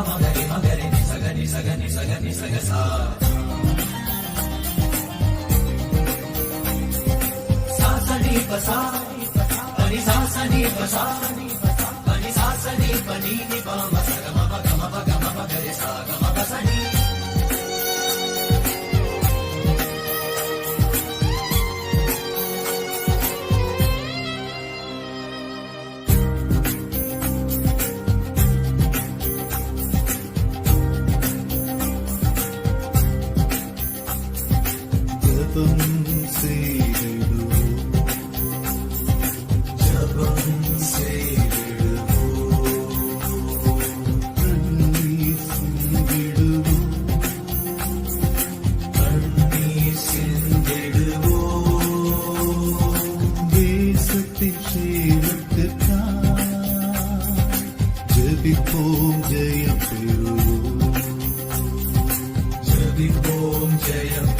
మగరి మగరి సగని సగని సగని సగసా సాసని పసా పని సాసని పసా పని సాసని పని నిపమ సగమ పగమ పగమ పగరి సాగమ పసని ஜபிப்போம் ஜெயம்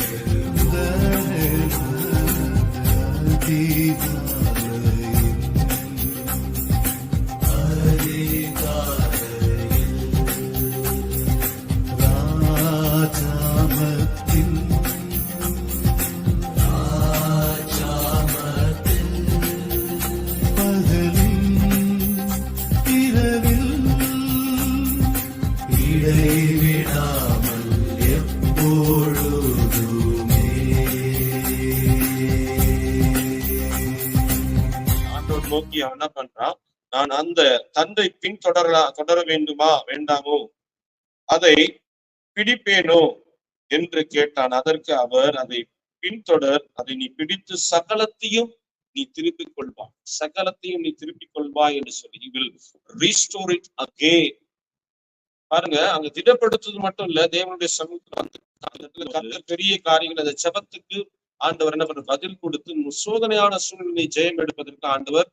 நோக்கி என்ன பண்றான் நான் அந்த தந்தை பின்தொடர தொடர வேண்டுமா? வேண்டாமோ? அதை பிடிப்பேனோ? என்று கேட்டான். அதற்கு அவர் அதை பின்தொடர் அதை நீ பிடித்து சகலத்தையும் நீ திருப்பிக் கொள்வா சகலத்தையும் நீ திருப்பிக் கொள்வா என்று சொல்லி. வில் ரீஸ்டோர் இட் அகே பாருங்க அங்க திடப்படுத்துவது மட்டும் இல்ல தேவனுடைய சமூகத்துல வந்து பெரிய காரியங்கள் அந்த ஜெபத்துக்கு ஆண்டவர் என்ன பண்ற? பதில் கொடுத்து சோதனையான சூழ்நிலை ஜெயம் எடுப்பதற்கு ஆண்டவர்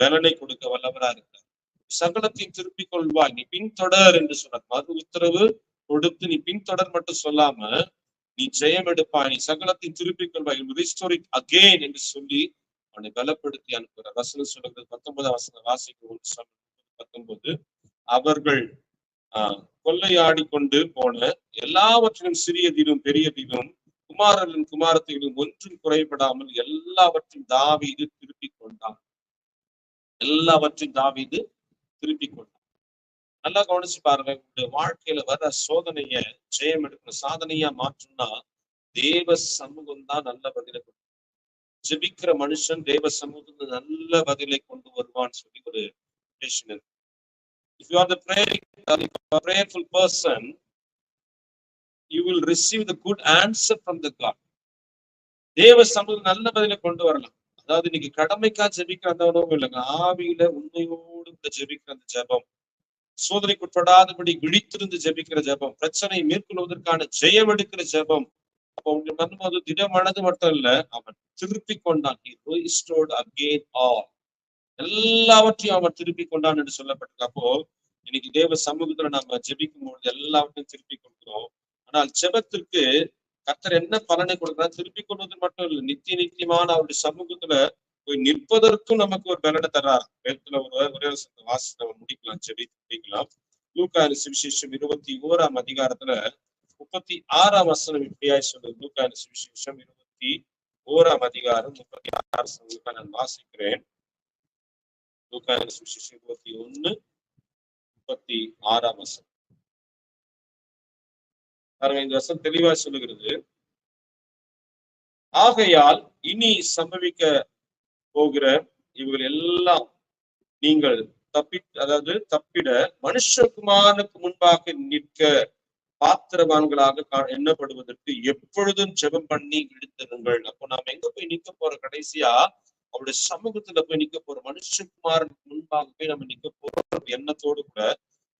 பலனை கொடுக்க வல்லவரா இருக்கிறார். சகலத்தை திருப்பிக் கொள்வாய் நீ பின்தொடர் என்று சொன்னார். மறு உத்தரவு கொடுத்து நீ பின்தொடர் மட்டும் சொல்லாம நீ ஜெயம் எடுப்பாய். நீ சகலத்தை திருப்பிக் கொள்வாய் ரிஸ்டோரிக் அகெயின் என்று சொல்லி அவனை பலப்படுத்தி அனுப்புகிறார். வசனம் சொல்லுகிறது பத்தொன்பதாம் வசனம். வாசிக்கும் பத்தொன்பது. அவர்கள் ஆஹ் கொள்ளையாடி கொண்டு போன எல்லாவற்றிலும் சிறியதிலும் பெரியதிலும் குமாரனின் குமாரத்திலும் ஒன்றும் குறைபடாமல் எல்லாவற்றையும் தாவீது திருப்பிக் கொண்டான். எல்லாவற்றையும் தாவீது திருப்பிக் கொண்டான் நல்லா கவனிச்சு பாருங்க உங்களுடைய வாழ்க்கையில வர சோதனைய ஜெயம் எடுக்கிற சாதனையா மாற்றும்னா தேவ சமூகம் தான் நல்ல பதிலை கொண்டு ஜெபிக்கிற மனுஷன் தேவ சமூகத்துக்கு நல்ல பதிலை கொண்டு வருவான்னு சொல்லி ஒரு relation இருக்கு. if you are the praying, uh, if prayerful person, you will receive the good answer from the God. தேவ சமூகம் நல்ல பதிலை கொண்டு வரலாம் அதாவது இன்னைக்கு கடமைக்கா ஜெபிக்கிற அந்த உணவு இல்லைங்க. ஆவியில உண்மையோடு இந்த ஜெபிக்கிற அந்த ஜெபம். சோதனைக்கு உட்படாதபடி விழித்திருந்து ஜெபிக்கிற ஜெபம். பிரச்சனை மேற்கொள்வதற்கான ஜெயம் எடுக்கிற ஜெபம். அப்ப உங்களுக்கு பண்ணும்போது திட மனது மட்டும் இல்ல அவன் திருப்பி கொண்டான். அகெயின் ஆல் எல்லாவற்றையும் அவன் திருப்பி கொண்டான் என்று சொல்லப்பட்டிருக்கு. அப்போ இன்னைக்கு தேவ சமூகத்துல நம்ம ஜெபிக்கும் பொழுது எல்லாவற்றையும் திருப்பி கொடுக்கிறோம். ஆனால் ஜெபத்திற்கு கர்த்தர் என்ன பலனை கொடுக்கிறார்? திருப்பி கொள்வது மட்டும் இல்லை நித்திய நித்தியமான அவருடைய சமூகத்துல போய் நிற்பதற்கும் நமக்கு ஒரு பலனை தர்றார். வேதத்துல ஒரு ஒரே ஒரு வாசித்து நம்ம முடிக்கலாம் செடி முடிக்கலாம் லூக்கான சுவிசேஷம் இருபத்தி ஓராம் அதிகாரத்துல முப்பத்தி ஆறாம் வசனம் இப்படியாய் சொல்றது லூக்கான சுவிசேஷம் இருபத்தி ஓராம் அதிகாரம் முப்பத்தி ஆறாம் வசனம் நான் வாசிக்கிறேன். லூக்கான சுவிசேஷம் இருபத்தி ஒண்ணு முப்பத்தி ஆறாம் வசனம். பாருங்க இந்த வசனம் தெளிவா சொல்லுகிறது. ஆகையால் இனி சம்பவிக்க போகிற இவர்கள் எல்லாம் நீங்கள் தப்பி அதாவது தப்பிட மனுஷகுமாரனுக்கு முன்பாக நிற்க பாத்திரவான்களாக கா- எண்ணப்படுவதற்கு எப்பொழுதும் ஜெபம் பண்ணி இழுத்திருங்கள். அப்போ நாம எங்க போய் நிக்க போற கடைசியா அவருடைய சமூகத்துல போய் நிக்க போறோம். மனுஷகுமாரனுக்கு முன்பாக போய் நம்ம நிக்க போற எண்ணத்தோடு கூட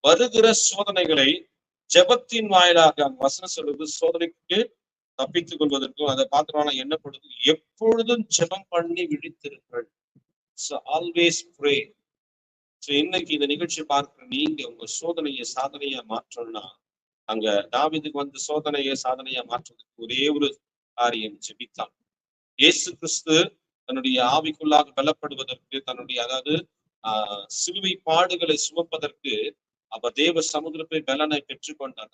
வருகிற சோதனைகளை ஜெபத்தின் வாயிலாக அங்க வசனம் சொல்வது சோதனைக்கு தப்பித்துக் கொள்வதற்கும் அதை பார்த்துருவாங்க என்ன பண்ணுது எப்பொழுதும் ஜெபம் பண்ணி விழித்திருங்கள். ஆல்வேஸ் ப்ரே ஸோ இன்னைக்கு இந்த நிகழ்ச்சி பார்க்கிற நீங்க உங்க சோதனையை சாதனையா மாற்றணும்னா அங்க தாவிதுக்கு வந்து சோதனையை சாதனையா மாற்றுவதற்கு ஒரே ஒரு காரியம் ஜெபித்தான் இயேசு கிறிஸ்து தன்னுடைய ஆவிக்குள்ளாக பலப்படுவதற்கு தன்னுடைய அதாவது ஆஹ் சிலுவை பாடுகளை சுமப்பதற்கு அப்ப தேவ சமுதிரத்தை பலனை பெற்றுக்கொண்டார்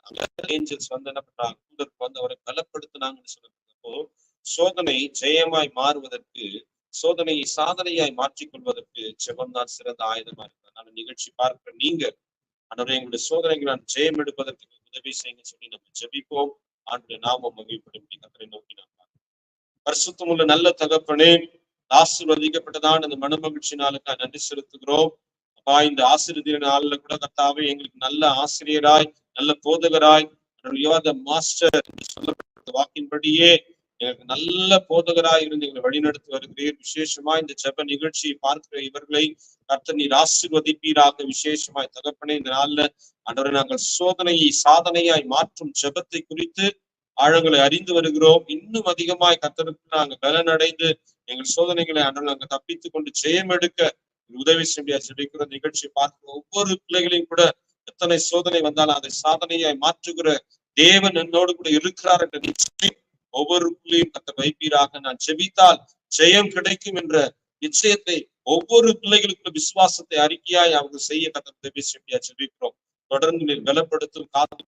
ஏஞ்சல்ஸ் வந்து என்ன பண்றாங்க? வந்து அவரை பலப்படுத்தினாங்கன்னு சொல்றப்போ சோதனை ஜெயமாய் மாறுவதற்கு சோதனையை சாதனையாய் மாற்றிக்கொள்வதற்கு ஜெபம் தான் சிறந்த ஆயுதமா இருக்கு அதனால நிகழ்ச்சி பார்க்கிற நீங்க ஆண்டவரே எங்களுடைய சோதனைகளை நான் ஜெயம் எடுப்பதற்கு உதவி செய்யுங்க சொல்லி நம்ம ஜெபிப்போம். ஆண்டு நாம மகிழ்ப்படும் கத்தரை நோக்கி நாம் பரிசுத்தமுள்ள நல்ல தகப்பனே ஆசீர்வதிக்கப்பட்டதான் அந்த மனமகிழ்ச்சி நாளுக்கு நன்றி செலுத்துகிறோம். அப்பா இந்த ஆசிரியர் நாள்ல கூட கத்தாவே எங்களுக்கு நல்ல ஆசிரியராய் நல்ல போதகராய் மாஸ்டர் சொல்லப்பட்ட வாக்கின்படியே எங்களுக்கு நல்ல போதகராய் இருந்து எங்களை வழிநடத்தி வருகிறீர். விசேஷமா இந்த ஜெப நிகழ்ச்சியை பார்க்கிற இவர்களை கர்த்தர் நீர் ஆசிர்வதிப்பீராக. விசேஷமாய் தகப்பனே இந்த நாள்ல ஆண்டவரை நாங்கள் சோதனையை சாதனையாய் மாற்றும் ஜெபத்தை குறித்து ஆழங்களை அறிந்து வருகிறோம். இன்னும் அதிகமாய் கத்தருக்கு நாங்கள் பலனடைந்து எங்கள் சோதனைகளை ஆண்டவர் நாங்கள் தப்பித்துக் கொண்டு ஜெயம் எடுக்க உதவி செய்ய ஜெபிக்கிற நிகழ்ச்சி பார்க்கிற ஒவ்வொரு பிள்ளைகளையும் கூட எத்தனை சோதனை வந்தாலும் அதை சாதனையை மாற்றுகிற தேவன் என்னோடு கூட இருக்கிறார் என்ற நிச்சயம் ஒவ்வொரு பிள்ளையும் கத்த வைப்பீராக. நான் ஜெபித்தால் ஜெயம் கிடைக்கும் என்ற நிச்சயத்தை ஒவ்வொரு பிள்ளைகளுக்கும் விசுவாசத்தை அறிக்கையாய் அவங்க செய்ய கத்த உதவி செய்ய ஜெபிக்கிறோம். தொடர்ந்து பலப்படுத்தும் காத்து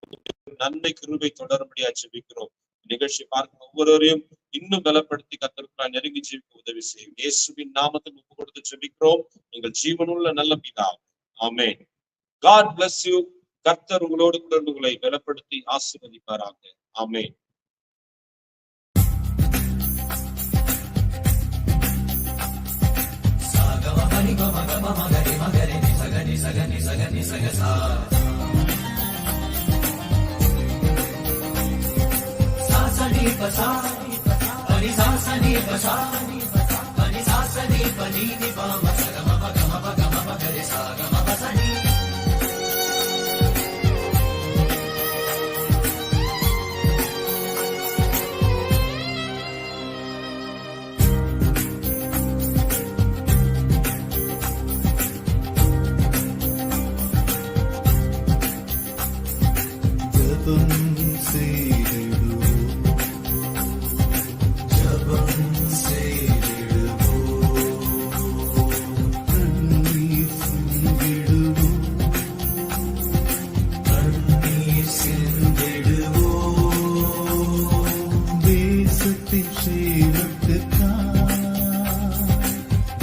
நன்மை கிருபை தொடரும்படியா ஜெபிக்கிறோம். நிகழ்ச்சி பார்க்கும் ஒவ்வொருவரையும் இன்னும் பலப்படுத்தி கத்திற்கு நான் நெருங்கி ஜீவிக்க உதவி செய்யும். இயேசுவின் நாமத்தில் ஒப்பு கொடுத்து ஜெபிக்கிறோம். எங்கள் ஜீவனுள்ள நல்ல பிதா. ஆமேன். காட் பிளஸ் யூ கர்த்தர் உங்களோடு கூட உங்களை பலப்படுத்தி ஆசீர்வதிப்பாராக. ஆமென். సాసనే బసా పని సాసనే బసా పని సాసనే బలి నిపా మస గమ గమ గమ గమ గరి సా గమ బసనే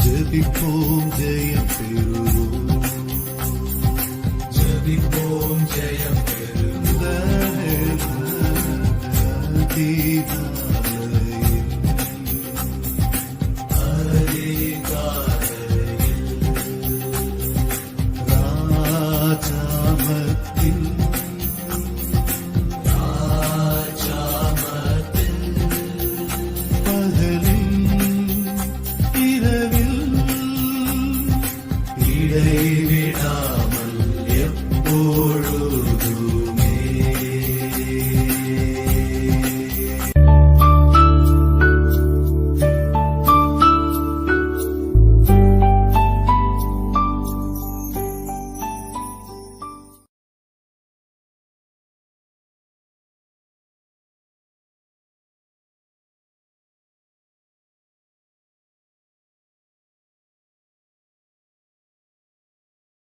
ஜெபிப்போம் ஜெய